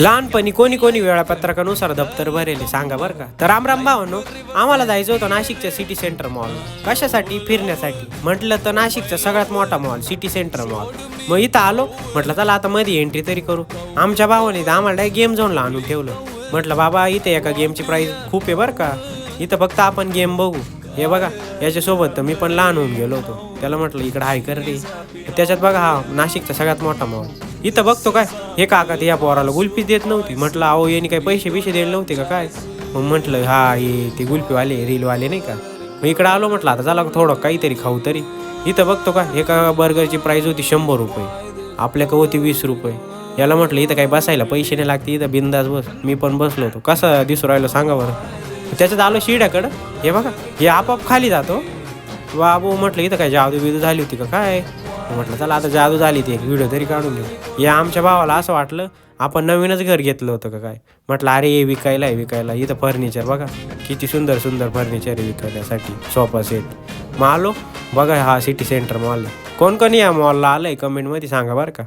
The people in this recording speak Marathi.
लहानपणी कोणी कोणी वेळापत्रकानुसार दप्तर भरेले सांगा बरं का. तर रामराम भावानो आम्हाला जायचं होतं नाशिकच्या सिटी सेंटर मॉल कशासाठी? फिरण्यासाठी. म्हटलं तर नाशिकचा सगळ्यात मोठा मॉल सिटी सेंटर मॉल मग इथं आलो म्हटलं चला आता मध्ये एंट्री तरी करू. आमच्या भावाने तर आम्हाला गेम झोनला आणून ठेवलं. म्हटलं बाबा इथे एका गेमची प्राईस खूप आहे बरं का. इथं फक्त आपण गेम बघू. हे बघा याच्यासोबत तर मी पण लहान होऊन गेलो होतो. त्याला म्हटलं इकडं हाय कर रे. त्याच्यात बघा हा नाशिकचा सगळ्यात मोठा मॉल इथं बघतो काय? हे काका ते या पोराला गुल्फी देत नव्हती. म्हटलं अहो यांनी काही पैसे बिशे दिले नव्हते का काय? मग म्हटलं हा हे ते गुल्फीवाले रीलवाले नाही का? मग इकडं आलो म्हटलं आता चला थोडं काहीतरी खाऊ तरी. इथं बघतो का एका बर्गरची प्राईज होती शंभर रुपये. आपल्याकडे होती वीस रुपये. याला म्हटलं इथं काही बसायला पैसे नाही लागते इथं बिंदास बस. मी पण बसलो होतो. कसं दिसू राहिलं सांगा बरं. त्याच्यात आलो शिड्याकडं. हे बघा हे आपाप खाली जातो. बाबू म्हटलं इथं काय जादू बिदू झाली होती का काय? म्हटलं चला आता जादू झाली ती व्हिडिओ तरी काढून घेऊ. या आमच्या भावाला असं वाटलं आपण नवीनच घर घेतलं होतं का काय? म्हटलं अरे हे विकायला आहे विकायला. इथं फर्निचर बघा किती सुंदर सुंदर फर्निचर आहे विकण्यासाठी सोफा सेट मग आलो बघा हा सिटी सेंटर मॉल कोण कोण या मॉलला आलं आहे कमेंटमध्ये सांगा बरं का.